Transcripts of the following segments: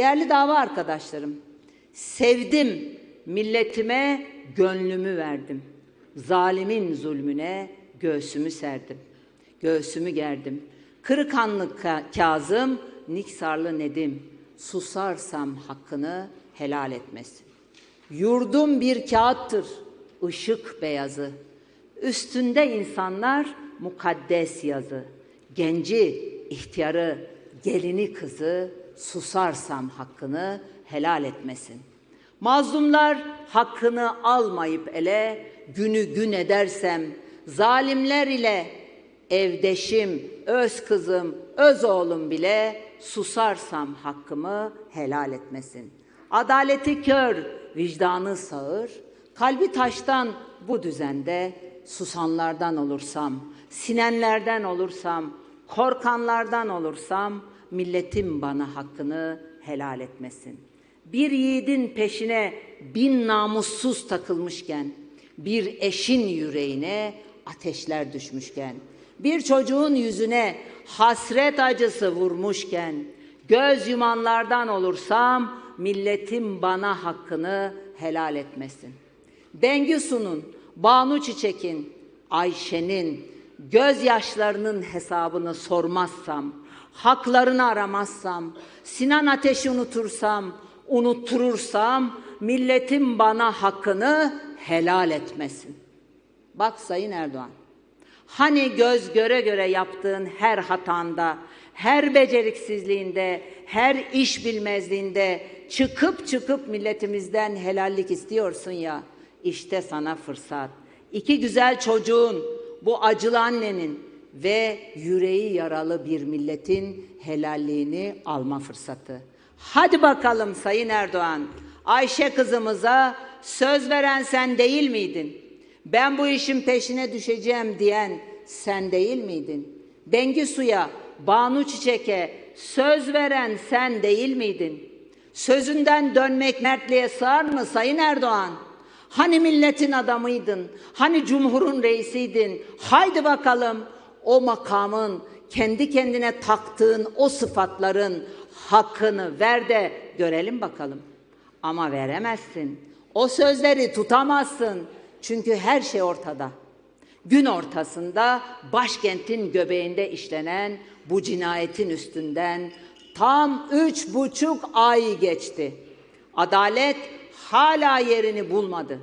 Değerli dava arkadaşlarım, sevdim milletime gönlümü verdim. Zalimin zulmüne göğsümü serdim. Göğsümü gerdim. Kırıkanlı Ka- Kazım, Niksarlı Nedim. Susarsam hakkını helal etmesin. Yurdum bir kağıttır, ışık beyazı. Üstünde insanlar mukaddes yazı. Genci, ihtiyarı, gelini kızı susarsam hakkını helal etmesin. Mazlumlar hakkını almayıp ele günü gün edersem zalimler ile evdeşim, öz kızım, öz oğlum bile susarsam hakkımı helal etmesin. Adaleti kör, vicdanı sağır, kalbi taştan bu düzende susanlardan olursam, sinenlerden olursam, korkanlardan olursam milletim bana hakkını helal etmesin. Bir yiğidin peşine bin namussuz takılmışken, bir eşin yüreğine ateşler düşmüşken, bir çocuğun yüzüne hasret acısı vurmuşken, göz yumanlardan olursam milletim bana hakkını helal etmesin. Bengüsu'nun, Banu Çiçek'in, Ayşe'nin gözyaşlarının hesabını sormazsam, haklarını aramazsam, Sinan Ateş'i unutursam, unutturursam milletim bana hakkını helal etmesin. Bak Sayın Erdoğan, hani göz göre göre yaptığın her hatanda, her beceriksizliğinde, her iş bilmezliğinde çıkıp çıkıp milletimizden helallik istiyorsun ya, işte sana fırsat. İki güzel çocuğun, bu acılı annenin ve yüreği yaralı bir milletin helalliğini alma fırsatı. Hadi bakalım Sayın Erdoğan, Ayşe kızımıza söz veren sen değil miydin? Ben bu işin peşine düşeceğim diyen sen değil miydin? Bengisu'ya, Banu Çiçek'e söz veren sen değil miydin? Sözünden dönmek mertliğe sığar mı Sayın Erdoğan? Hani milletin adamıydın? Hani cumhurun reisiydin? Haydi bakalım o makamın kendi kendine taktığın o sıfatların hakkını ver de görelim bakalım. Ama veremezsin. O sözleri tutamazsın. Çünkü her şey ortada. Gün ortasında başkentin göbeğinde işlenen bu cinayetin üstünden tam üç buçuk ay geçti. Adalet hala yerini bulmadı.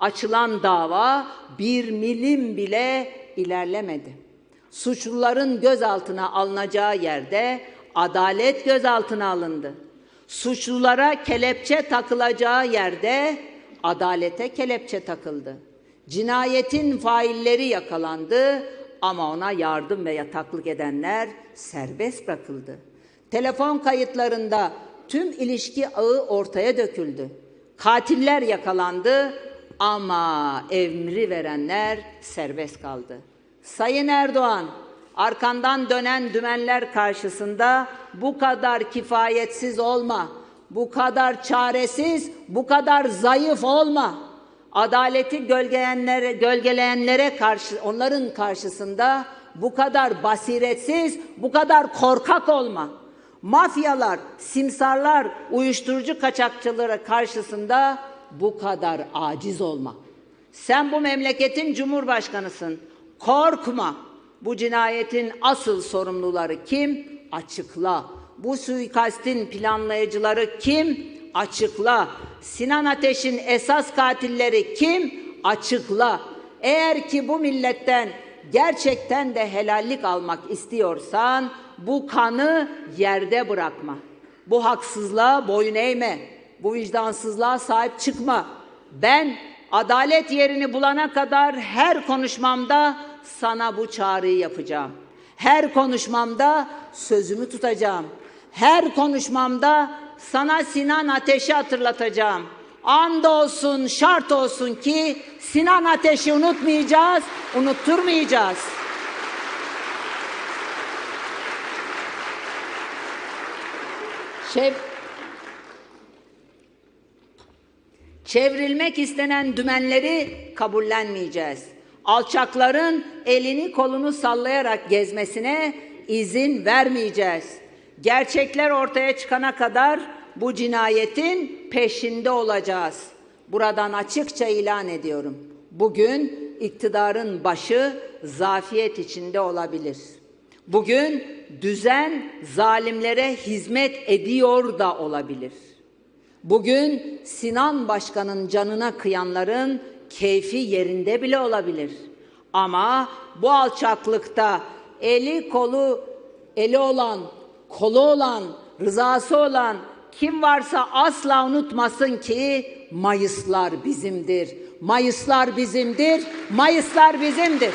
Açılan dava bir milim bile ilerlemedi. Suçluların gözaltına alınacağı yerde adalet gözaltına alındı. Suçlulara kelepçe takılacağı yerde adalete kelepçe takıldı. Cinayetin failleri yakalandı ama ona yardım ve yataklık edenler serbest bırakıldı. Telefon kayıtlarında tüm ilişki ağı ortaya döküldü. Katiller yakalandı ama emri verenler serbest kaldı. Sayın Erdoğan, arkandan dönen dümenler karşısında bu kadar kifayetsiz olma, bu kadar çaresiz, bu kadar zayıf olma. Adaleti gölgeleyenlere, gölgeleyenlere karşı, onların karşısında bu kadar basiretsiz, bu kadar korkak olma. Mafyalar, simsarlar, uyuşturucu kaçakçıları karşısında bu kadar aciz olma. Sen bu memleketin cumhurbaşkanısın. Korkma. Bu cinayetin asıl sorumluları kim? Açıkla. Bu suikastin planlayıcıları kim? Açıkla. Sinan Ateş'in esas katilleri kim? Açıkla. Eğer ki bu milletten gerçekten de helallik almak istiyorsan bu kanı yerde bırakma. Bu haksızlığa boyun eğme. Bu vicdansızlığa sahip çıkma. Ben adalet yerini bulana kadar her konuşmamda sana bu çağrıyı yapacağım. Her konuşmamda sözümü tutacağım. Her konuşmamda sana Sinan Ateş'i hatırlatacağım. And olsun, şart olsun ki Sinan Ateş'i unutmayacağız, unutturmayacağız. Şev Çevrilmek istenen dümenleri kabullenmeyeceğiz. Alçakların elini kolunu sallayarak gezmesine izin vermeyeceğiz. Gerçekler ortaya çıkana kadar bu cinayetin peşinde olacağız. Buradan açıkça ilan ediyorum. Bugün iktidarın başı zafiyet içinde olabilir. Bugün düzen zalimlere hizmet ediyor da olabilir. Bugün Sinan Başkan'ın canına kıyanların keyfi yerinde bile olabilir. Ama bu alçaklıkta eli kolu eli olan, kolu olan, rızası olan kim varsa asla unutmasın ki Mayıslar bizimdir. Mayıslar bizimdir. Mayıslar bizimdir.